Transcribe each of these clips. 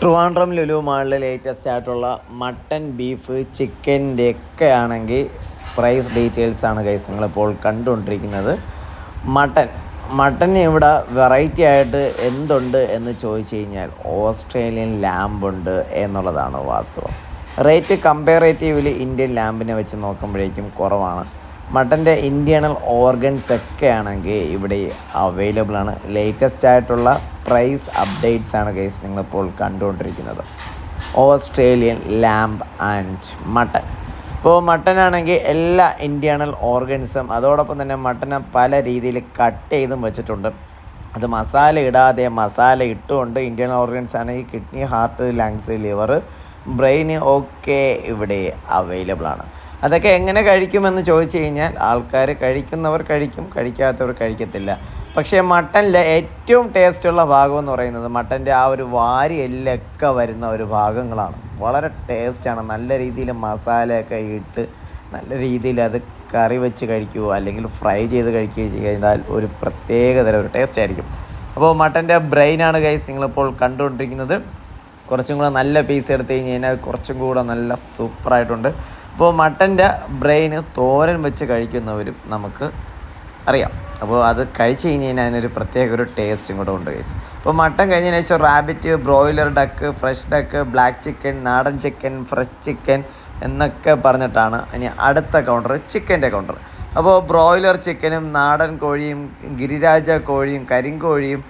ട്രിവാൻഡ്രം ലുലു മാളിൽ ലേറ്റസ്റ്റ് ആയിട്ടുള്ള mutton beef ചിക്കന്റെ ഒക്കെ ആണെങ്കിൽ പ്രൈസ് ഡീറ്റെയിൽസ് ആണ് കൈസ് നിങ്ങളിപ്പോൾ കണ്ടുകൊണ്ടിരിക്കുന്നത്. മട്ടൻ. മട്ടൻ ഇവിടെ വെറൈറ്റി ആയിട്ട് എന്തുണ്ട് എന്ന് ചോദിച്ചു കഴിഞ്ഞാൽ ഓസ്ട്രേലിയൻ ലാമ്പുണ്ട് എന്നുള്ളതാണ് വാസ്തവം. റേറ്റ് കമ്പാറേറ്റീവ്ലി ഇന്ത്യൻ ലാമ്പിനെ വെച്ച് നോക്കുമ്പോഴേക്കും കുറവാണ്. മട്ടന്റെ ഇന്റേണൽ ഓർഗൻസ് ഒക്കെ ആണെങ്കിൽ ഇവിടെ അവൈലബിൾ ആണ്. ലേറ്റസ്റ്റ് ആയിട്ടുള്ള പ്രൈസ് അപ്ഡേറ്റ്സ് ആണ് കേസ് നിങ്ങളിപ്പോൾ കണ്ടുകൊണ്ടിരിക്കുന്നത്. ഓസ്ട്രേലിയൻ ലാമ്പ് ആൻഡ് മട്ടൻ ഇപ്പോൾ മട്ടൻ ആണെങ്കിൽ എല്ലാ ഇന്റേണൽ ഓർഗൻസും അതോടൊപ്പം തന്നെ മട്ടനെ പല രീതിയിൽ കട്ട് ചെയ്തും വെച്ചിട്ടുണ്ട്. അത് മസാല ഇടാതെ മസാല ഇട്ടുകൊണ്ട് ഇന്ത്യൻ ഓർഗൻസ് ആണെങ്കിൽ kidney heart lungs liver brain ഒക്കെ ഇവിടെ അവൈലബിൾ ആണ്. അതൊക്കെ എങ്ങനെ കഴിക്കുമെന്ന് ചോദിച്ചു കഴിഞ്ഞാൽ ആൾക്കാർ കഴിക്കുന്നവർ കഴിക്കും കഴിക്കാത്തവർ കഴിക്കത്തില്ല. പക്ഷേ മട്ടനിലെ ഏറ്റവും ടേസ്റ്റുള്ള ഭാഗം എന്ന് പറയുന്നത് മട്ടന്റെ ആ ഒരു വാരി എല്ലൊക്കെ വരുന്ന ഒരു ഭാഗങ്ങളാണ്. വളരെ ടേസ്റ്റാണ്. നല്ല രീതിയിൽ മസാലയൊക്കെ ഇട്ട് നല്ല രീതിയിൽ അത് കറി വെച്ച് കഴിക്കുകയോ അല്ലെങ്കിൽ ഫ്രൈ ചെയ്ത് കഴിക്കുകയോ ചെയ്താൽ ഒരു പ്രത്യേക തരം ഒരു ടേസ്റ്റ് ആയിരിക്കും. അപ്പോൾ മട്ടന്റെ ബ്രെയിനാണ് ഗൈസ് നിങ്ങളിപ്പോൾ കണ്ടുകൊണ്ടിരിക്കുന്നത്. കുറച്ചും കൂടെ നല്ല പീസ് എടുത്ത് കഴിഞ്ഞ് കഴിഞ്ഞാൽ കുറച്ചും കൂടെ നല്ല സൂപ്പറായിട്ടുണ്ട് അപ്പോൾ മട്ടന്റെ ബ്രെയിന് തോരൻ വെച്ച് കഴിക്കുന്നവരും നമുക്ക് അറിയാം. അപ്പോൾ അത് കഴിച്ച് കഴിഞ്ഞ് കഴിഞ്ഞാൽ അതിനൊരു പ്രത്യേക ഒരു ടേസ്റ്റും കൂടെ ഉണ്ട് കേസ് അപ്പോൾ മട്ടൻ കഴിഞ്ഞതിന് ശേഷം rabbit broiler duck fresh duck black chicken നാടൻ ചിക്കൻ ഫ്രഷ് ചിക്കൻ എന്നൊക്കെ പറഞ്ഞിട്ടാണ് ഇനി അടുത്ത കൗണ്ടർ ചിക്കന്റെ കൗണ്ടർ അപ്പോൾ ബ്രോയിലർ ചിക്കനും നാടൻ കോഴിയും ഗിരിരാജ കോഴിയും കരിങ്കോഴിയും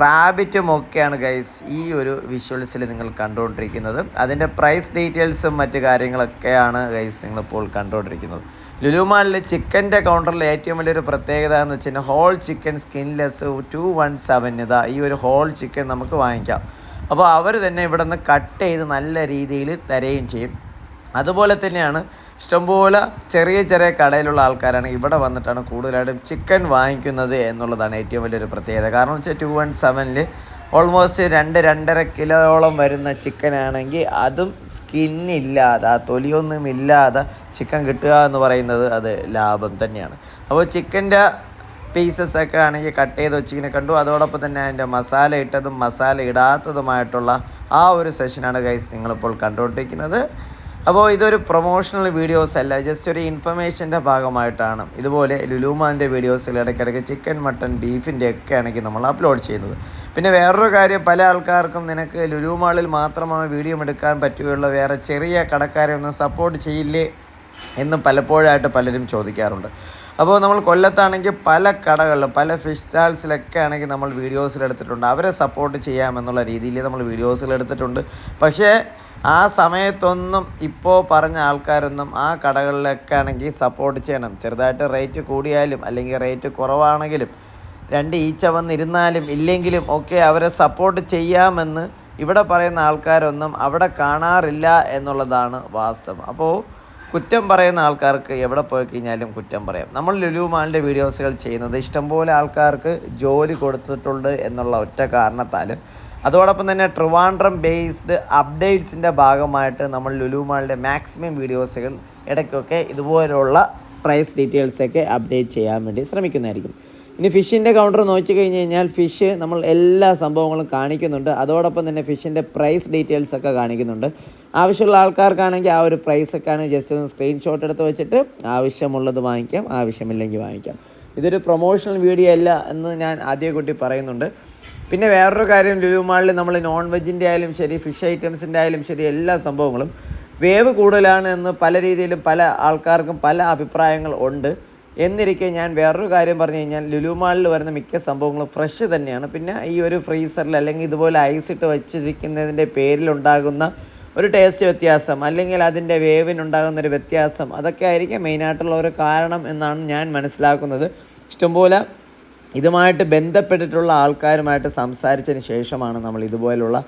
റാബിറ്റും ഒക്കെയാണ് ഗൈസ് ഈ ഒരു വിഷ്വൽസിൽ നിങ്ങൾ കണ്ടുകൊണ്ടിരിക്കുന്നത്. അതിന്റെ പ്രൈസ് ഡീറ്റെയിൽസും മറ്റു കാര്യങ്ങളൊക്കെയാണ് ഗൈസ് നിങ്ങളിപ്പോൾ കണ്ടുകൊണ്ടിരിക്കുന്നത്. ലുലുമാളിൽ ചിക്കന്റെ കൗണ്ടറിൽ ഏറ്റവും വലിയൊരു പ്രത്യേകത എന്ന് വെച്ച് whole chicken skinless two one seven ഇതാ ഈ ഒരു ഹോൾ ചിക്കൻ നമുക്ക് വാങ്ങിക്കാം. അപ്പോൾ അവർ തന്നെ ഇവിടെ നിന്ന് കട്ട് ചെയ്ത് നല്ല രീതിയിൽ തരുകയും ചെയ്യും. അതുപോലെ തന്നെയാണ് ഇഷ്ടംപോലെ ചെറിയ ചെറിയ കടയിലുള്ള ആൾക്കാരാണ് ഇവിടെ വന്നിട്ടാണ് കൂടുതലായിട്ടും ചിക്കൻ വാങ്ങിക്കുന്നത് എന്നുള്ളതാണ് ഏറ്റവും വലിയൊരു പ്രത്യേകത. കാരണം വെച്ചാൽ ടു വൺ സെവനിൽ ഓൾമോസ്റ്റ് രണ്ട് രണ്ടര കിലോയോളം വരുന്ന ചിക്കൻ ആണെങ്കിൽ അതും സ്കിന്നില്ലാതെ ആ തൊലിയൊന്നും ഇല്ലാതെ ചിക്കൻ കിട്ടുക എന്ന് പറയുന്നത് അത് ലാഭം തന്നെയാണ്. അപ്പോൾ ചിക്കന്റെ പീസസ് ഒക്കെ ആണെങ്കിൽ കട്ട് ചെയ്ത് വെച്ചിങ്ങനെ കണ്ടു. അതോടൊപ്പം തന്നെ അതിന്റെ മസാല ഇട്ടതും മസാല ഇടാത്തതുമായിട്ടുള്ള ആ ഒരു സെഷനാണ് ഗൈസ് നിങ്ങളിപ്പോൾ കണ്ടുകൊണ്ടിരിക്കുന്നത്. അപ്പോൾ ഇതൊരു പ്രൊമോഷണൽ വീഡിയോസ് അല്ല ജസ്റ്റ് ഒരു ഇൻഫർമേഷന്റെ ഭാഗമായിട്ടാണ്. ഇതുപോലെ ലുലുമാന്റെ വീഡിയോസിൽ ഇടയ്ക്കിടയ്ക്ക് ചിക്കൻ മട്ടൺ ബീഫിന്റെ ഒക്കെ ആണെങ്കിൽ നമ്മൾ അപ്ലോഡ് ചെയ്യുന്നത്. പിന്നെ വേറൊരു കാര്യം പല ആൾക്കാർക്കും നിനക്ക് ലുലുമാളിൽ മാത്രമാണ് വീഡിയോ എടുക്കാൻ പറ്റുകയുള്ളൂ വേറെ ചെറിയ കടക്കാരെ ഒന്നും സപ്പോർട്ട് ചെയ്യില്ലേ എന്ന് പലപ്പോഴായിട്ട് പലരും ചോദിക്കാറുണ്ട്. അപ്പോൾ നമ്മൾ കൊല്ലത്താണെങ്കിൽ പല കടകളിലും പല ഫിഷ് സ്റ്റാൾസിലൊക്കെ ആണെങ്കിൽ നമ്മൾ വീഡിയോസിൽ എടുത്തിട്ടുണ്ട്. അവരെ സപ്പോർട്ട് ചെയ്യാമെന്നുള്ള രീതിയിൽ നമ്മൾ വീഡിയോസിൽ എടുത്തിട്ടുണ്ട്. പക്ഷേ ആ സമയത്തൊന്നും ഇപ്പോൾ പറഞ്ഞ ആൾക്കാരൊന്നും ആ കടകളിലൊക്കെ ആണെങ്കിൽ സപ്പോർട്ട് ചെയ്യണം. ചെറുതായിട്ട് റേറ്റ് കൂടിയാലും അല്ലെങ്കിൽ റേറ്റ് കുറവാണെങ്കിലും രണ്ട് ഈച്ച വന്നിരുന്നാലും ഇല്ലെങ്കിലും ഒക്കെ അവരെ സപ്പോർട്ട് ചെയ്യാമെന്ന് ഇവിടെ പറയുന്ന ആൾക്കാരൊന്നും അവിടെ കാണാറില്ല എന്നുള്ളതാണ് വാസ്തവം. അപ്പോൾ കുറ്റം പറയുന്ന ആൾക്കാർക്ക് എവിടെ പോയി കഴിഞ്ഞാലും കുറ്റം പറയാം. നമ്മൾ ലുലു മാളിന്റെ വീഡിയോസുകൾ ചെയ്യുന്നത് ഇഷ്ടംപോലെ ആൾക്കാർക്ക് ജോലി കൊടുത്തിട്ടുണ്ട് എന്നുള്ള ഒറ്റ കാരണത്താലും അതോടൊപ്പം തന്നെ ട്രിവാൻഡ്രം ബേസ്ഡ് അപ്ഡേറ്റ്സിന്റെ ഭാഗമായിട്ട് നമ്മൾ ലുലുമാളുടെ മാക്സിമം വീഡിയോസുകൾ ഇടയ്ക്കൊക്കെ ഇതുപോലുള്ള പ്രൈസ് ഡീറ്റെയിൽസൊക്കെ അപ്ഡേറ്റ് ചെയ്യാൻ വേണ്ടി ശ്രമിക്കുന്നതായിരിക്കും. ഇനി ഫിഷിന്റെ കൗണ്ടർ നോക്കി കഴിഞ്ഞ് കഴിഞ്ഞാൽ ഫിഷ് നമ്മൾ എല്ലാ സംഭവങ്ങളും കാണിക്കുന്നുണ്ട്. അതോടൊപ്പം തന്നെ ഫിഷിന്റെ പ്രൈസ് ഡീറ്റെയിൽസ് ഒക്കെ കാണിക്കുന്നുണ്ട്. ആവശ്യമുള്ള ആൾക്കാർക്കാണെങ്കിൽ ആ ഒരു പ്രൈസൊക്കെ ആണെങ്കിൽ ജസ്റ്റ് ഒന്ന് സ്ക്രീൻഷോട്ട് എടുത്ത് വെച്ചിട്ട് ആവശ്യമുള്ളത് വാങ്ങിക്കാം ആവശ്യമില്ലെങ്കിൽ വാങ്ങിക്കാം. ഇതൊരു പ്രൊമോഷണൽ വീഡിയോ അല്ല എന്ന് ഞാൻ ആദ്യ കുട്ടി പറയുന്നുണ്ട്. പിന്നെ വേറൊരു കാര്യം ലുലു മാളിൽ നമ്മൾ നോൺ വെജിന്റെ ആയാലും ശരി ഫിഷ് ഐറ്റംസിന്റെ ആയാലും ശരി എല്ലാ സംഭവങ്ങളും വേവ് കൂടുതലാണ് എന്ന് പല രീതിയിലും പല ആൾക്കാർക്കും പല അഭിപ്രായങ്ങൾ ഉണ്ട്. എന്നിരിക്കെ ഞാൻ വേറൊരു കാര്യം പറഞ്ഞു കഴിഞ്ഞാൽ ലുലു മാളിൽ വരുന്ന മിക്ക സംഭവങ്ങളും ഫ്രഷ് തന്നെയാണ്. പിന്നെ ഈ ഒരു ഫ്രീസറിൽ അല്ലെങ്കിൽ ഇതുപോലെ ഐസ് ഇട്ട് വെച്ചിരിക്കുന്നതിന്റെ പേരിലുണ്ടാകുന്ന ഒരു ടേസ്റ്റ് വ്യത്യാസം അല്ലെങ്കിൽ അതിന്റെ വേവിനുണ്ടാകുന്ന ഒരു വ്യത്യാസം അതൊക്കെ ആയിരിക്കും മെയിനായിട്ടുള്ള ഒരു കാരണം എന്നാണ് ഞാൻ മനസ്സിലാക്കുന്നത്. ഇഷ്ടംപോലെ ഇതുമായിട്ട് ബന്ധപ്പെട്ടിട്ടുള്ള ആൾക്കാരുമായിട്ട് സംസാരിച്ചതിന് ശേഷമാണ് നമ്മൾ ഇതുപോലുള്ള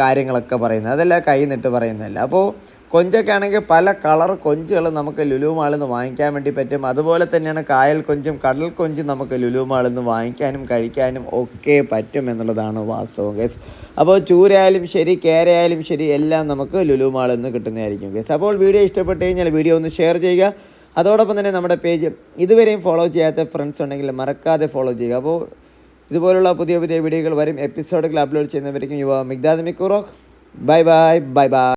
കാര്യങ്ങളൊക്കെ പറയുന്നത്. അതല്ല കൈ നിട്ട് പറയുന്നതല്ല. അപ്പോൾ കൊഞ്ചൊക്കെ ആണെങ്കിൽ പല കളർ കൊഞ്ചുകൾ നമുക്ക് ലുലുമാളിൽ നിന്ന് വാങ്ങിക്കാൻ വേണ്ടി പറ്റും. അതുപോലെ തന്നെയാണ് കായൽ കൊഞ്ചും കടൽ കൊഞ്ചും നമുക്ക് ലുലുമാളിൽ നിന്ന് വാങ്ങിക്കാനും കഴിക്കാനും ഒക്കെ പറ്റും എന്നുള്ളതാണ് വാസ്തവം കേസ് അപ്പോൾ ചൂരയായാലും ശരി കേരയായാലും ശരി എല്ലാം നമുക്ക് ലുലുമാളിൽ നിന്ന് കിട്ടുന്നതായിരിക്കും കേസ് അപ്പോൾ വീഡിയോ ഇഷ്ടപ്പെട്ട് കഴിഞ്ഞാൽ വീഡിയോ ഒന്ന് ഷെയർ ചെയ്യുക. അതോടൊപ്പം തന്നെ നമ്മുടെ പേജ് ഇതുവരെയും ഫോളോ ചെയ്യാത്ത ഫ്രണ്ട്സ് ഉണ്ടെങ്കിൽ മറക്കാതെ ഫോളോ ചെയ്യുക. അപ്പോൾ ഇതുപോലുള്ള പുതിയ പുതിയ വീഡിയോകൾ വരും. എപ്പിസോഡുകൾ അപ്ലോഡ് ചെയ്യുന്നവരേക്കും യുവ മിഗ്ദാദ് മിക്കുറോ ബൈ ബൈ ബൈ ബൈ.